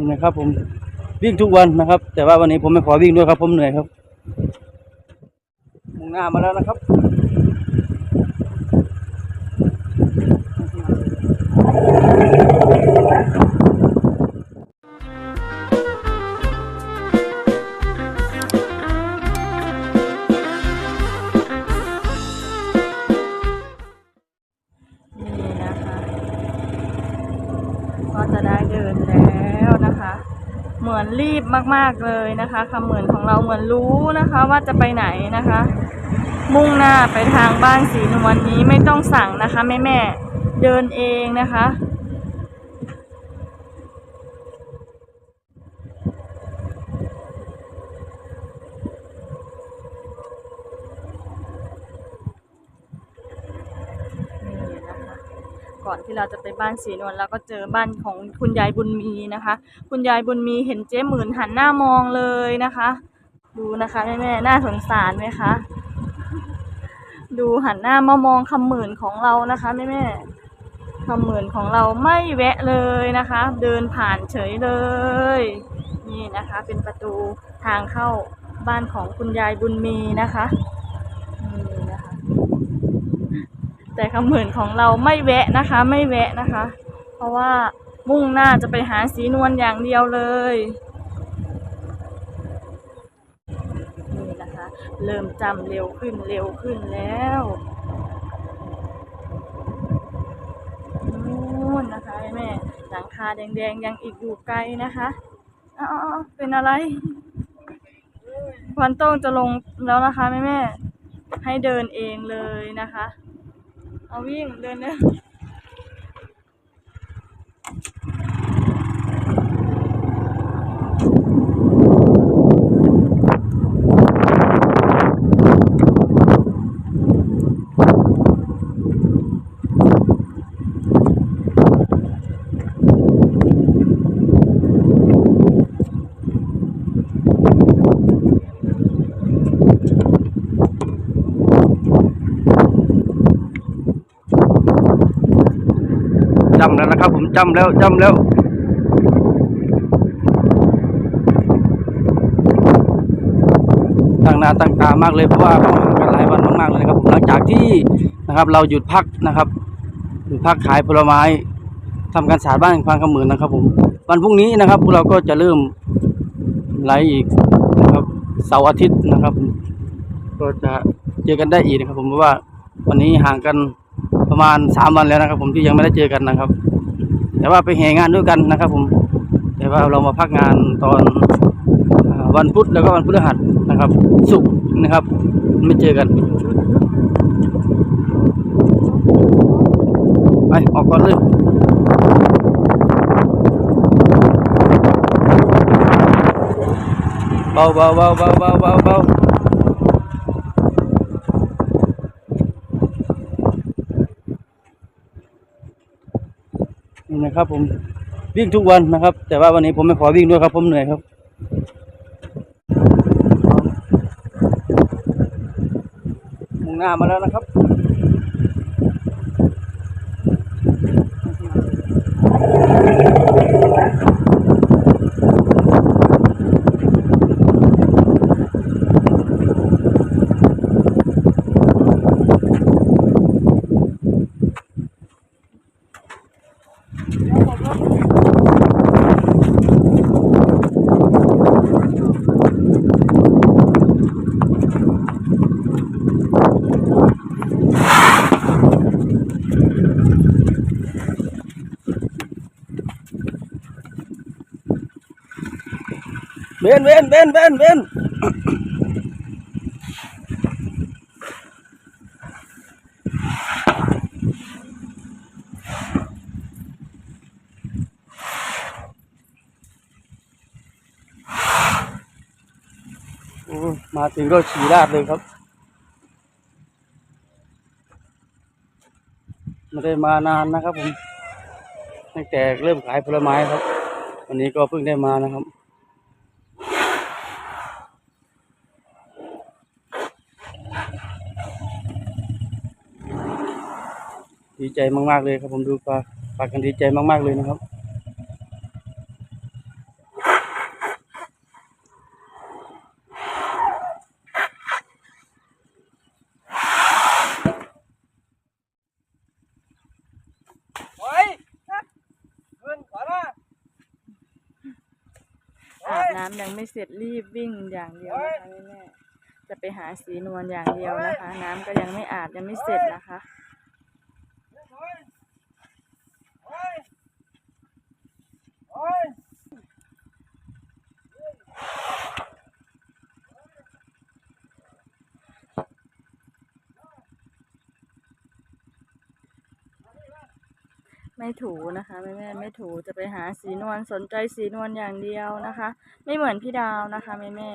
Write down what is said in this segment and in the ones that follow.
นี่นะครับ ผมวิ่งทุกวันนะครับ แต่ว่าวันนี้ผมไม่ขอวิ่งด้วยครับ ผมเหนื่อยครับมุ่งหน้ามาแล้วนะครับ มากๆเลยนะคะคำเหมือนของเราเหมือนรู้นะคะว่าจะไปไหนนะคะ มุ่งหน้าไปทางบ้านสีนวลนี้ไม่ต้องสั่งนะคะแม่แม่เดินเองนะคะ นี่นะคะ ก่อนที่เราจะไปบ้านสีนวลเราก็เจอบ้านของคุณยายบุญมีนะคะ คุณยายบุญมีเห็นเจ๊หมื่นหันหน้ามองเลยนะคะ ดูนะคะแม่แม่น่าสงสารไหมคะดูหันหน้ามามองคำหมื่นของเรานะคะแม่แม่คำหมื่นของเราไม่แวะเลยนะคะ เดินผ่านเฉยเลย นี่นะคะ เป็นประตูทางเข้าบ้านของคุณยายบุญมีนะคะนี่นะคะ แต่คำเหมือนของเราไม่แวะนะคะ ไม่แวะนะคะ เพราะว่ามุ่งหน้าจะไปหาสีนวลอย่างเดียวเลยนี่นะคะ เริ่มจำเร็วขึ้นเร็วขึ้นแล้วนู่นนะคะแม่หลังคาแดงๆยังอีกอยู่ไกลนะคะอ้าวๆเป็นอะไรควันโต้งจะลงแล้วนะคะแม่แม่ให้เดินเองเลยนะคะ เอาวิ่งเดินเดินจำแล้วนะครับ ผม จำแล้วจำแล้วตั้งหน้าตั้งตามากเลยเพราะว่าเราห่างกันหลายวันมากๆเลยนะครับผมหลังจากที่นะครับ เราหยุดพักนะครับหยุดพักขายผลไม้ทำการสาดบ้านฟังคำหมื่นนะครับผมวันพรุ่งนี้นะครับพวกเราก็จะเริ่มไลฟ์อีกนะครับเสาร์อาทิตย์นะครับ ก็จะเจอกันได้อีกนะครับ ผมเพราะว่าวันนี้ห่างกันประมาณสามวันแล้วนะครับ ผมที่ยังไม่ได้เจอกันนะครับ แต่ว่าไปแห่งานด้วยกันนะครับผม แต่ว่าเรามาพักงานตอนวันพุธแล้วก็วันพฤหัสนะครับ ศุกร์นะครับ ไม่เจอกัน ไป ออกก่อนเลยเบาเบาเบาเบาเบาเบาเบา นะครับ ผมวิ่งทุกวันนะครับ แต่ว่าวันนี้ผมไม่ขอวิ่งด้วยครับ ผมเหนื่อยครับมุ่งหน้ามาแล้วนะครับ เบนเบนเบนเบนเบนมาถึงก็ฉี่ราดเลยครับไม่ได้มานานนะครับผมตั้งแต่เริ่มขายผลไม้ครับ วันนี้ก็เพิ่งได้มานะครับ ดีใจมากๆเลยครับผมดูปลาปลากันดีใจมากๆเลยนะครับอาบน้ำยังไม่เสร็จรีบวิ่งอย่างเดียวนะคะแม่จะไปหาสีนวลอย่างเดียวนะคะ น้ำก็ยังไม่อาบยังไม่เสร็จนะคะ ไม่ถูนะคะแม่แม่ไม่ถูจะไปหาสีนวลสนใจสีนวลอย่างเดียวนะคะ ไม่เหมือนพี่ดาวนะคะแม่แม่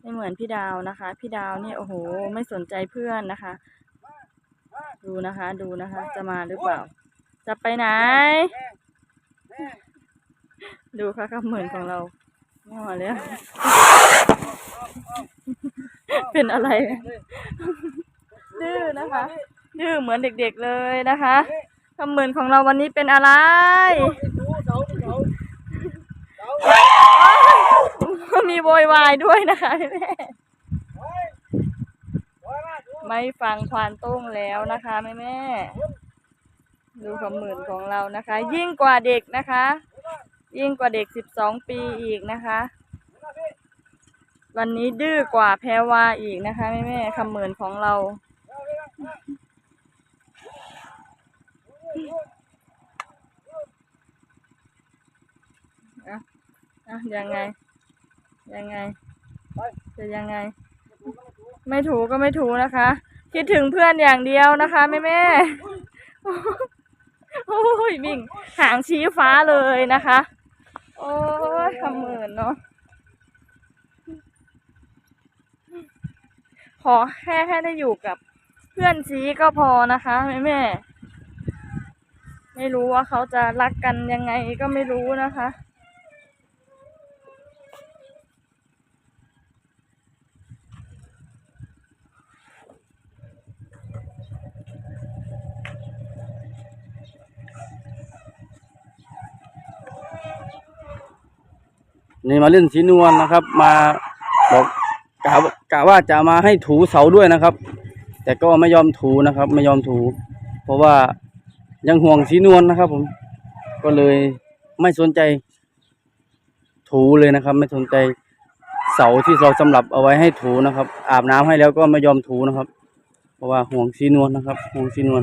ไม่เหมือนพี่ดาวนะคะ พี่ดาวนี่โอ้โห ไม่สนใจเพื่อนนะคะ ดูนะคะดูนะคะ จะมาหรือเปล่า จะไปไหน ดูค่ะคำเหมือนของเรามั่วแล้ว เป็นอะไร ดื้อนะคะ ดื้อเหมือนเด็กๆเลยนะคะคำเหมือนของเราวันนี้เป็นอะไรมีโวยวายด้วยนะคะแม่ไม่ฟังควานโต้งแล้วนะคะแม่แม่ดูคำเหมือนของเรานะคะ ยิ่งกว่าเด็กนะคะ ยิ่งกว่าเด็กสิบสองปีอีกนะคะ วันนี้ดื้อกว่าแพรวาอีกนะคะแม่แม่คำเหมือนของเรา อะ อะ ยังไง ยังไง จะยังไง ไม่ถูก็ไม่ถูนะคะ คิดถึงเพื่อนอย่างเดียวนะคะแม่แม่โอ้ยวิ่งหางชี้ฟ้าเลยนะคะ โอ้ยขมือนเนาะขอแค่ให้ได้อยู่กับเพื่อนซีก็พอนะคะแม่แม่ ไม่รู้ว่าเขาจะรักกันยังไงก็ไม่รู้นะคะ นี่มาเล่นสีนวลนะครับ มาบอกกะกะว่าจะมาให้ถูเสาด้วยนะครับ แต่ก็ไม่ยอมถูนะครับ ไม่ยอมถู เพราะว่ายังห่วงสีนวลนะครับ ผมก็เลยไม่สนใจ ถูเลยนะครับ ไม่สนใจเสาที่เราสำหรับเอาไว้ให้ถูนะครับ อาบน้ำให้แล้วก็ไม่ยอมถูนะครับ เพราะว่าห่วงสีนวลนะครับห่วงสีนวล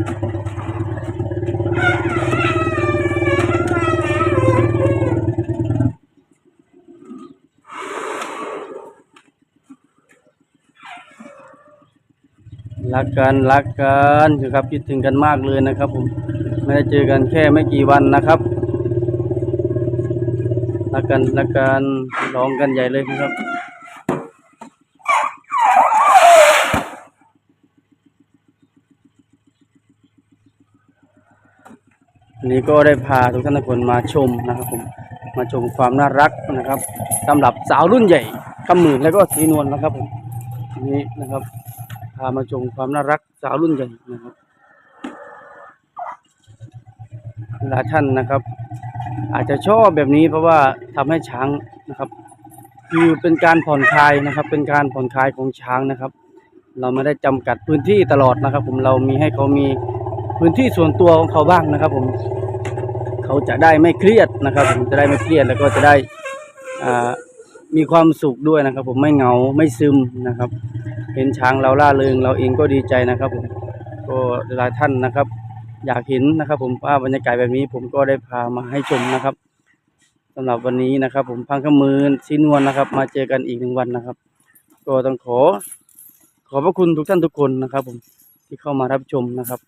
รักกันรักกันนะครับคิดถึงกันมากเลยนะครับ ผมไม่ได้เจอกันแค่ไม่กี่วันนะครับรักกันรักกันร้องกันใหญ่เลยนะครับวันนี้ก็ได้พาทุกท่านทุกคนมาชมนะครับผมมาชมความน่ารักนะครับสำหรับสาวรุ่นใหญ่คำหมื่นแล้วก็สีนวลนะครับผมนี้นะครับามาชมความน่ารักสาวรุ่นใหญ่นะครับหลายท่านนะครับ อาจจะชอบแบบนี้เพราะว่าทำให้ช้างนะครับ คือเป็นการผ่อนคลายนะครับ เป็นการผ่อนคลายของช้างนะครับ เราไม่ได้จำกัดพื้นที่ตลอดนะครับ ผมเรามีให้เขามีพื้นที่ส่วนตัวของเขาบ้างนะครับ ผมเขาจะได้ไม่เครียดนะครับ ผมจะได้ไม่เครียดแล้วก็จะได้มีความสุขด้วยนะครับ ผมไม่เหงาไม่ซึมนะครับ เห็นช้างเราล่าเริงเราเองก็ดีใจนะครับผมก็หลายท่านนะครับ อยากเห็นนะครับ ผมว่าบรรยากาศแบบนี้ ผมก็ได้พามาให้ชมนะครับสำหรับวันนี้นะครับ ผมพังขมืนซีนวลนะครับ มาเจอกันอีกหนึ่งวันนะครับ ก็ต้องขอ ขอบพระคุณทุกท่านทุกคนนะครับ ผมที่เข้ามารับชมนะครับ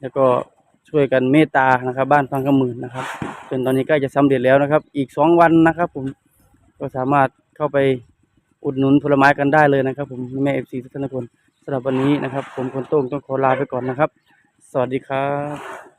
แล้วก็ช่วยกันเมตตานะครับ บ้านพังขมืนนะครับจนตอนนี้ใกล้จะสำเร็จแล้วนะครับ อีกสองวันนะครับ ผมก็สามารถเข้าไป อุดหนุนผลไม้กันได้เลยนะครับ ผมแม่เอฟซีทุกท่านทุกคนสำหรับวันนี้นะครับ ผมคนโต้งต้องขอลาไปก่อนนะครับ สวัสดีครับ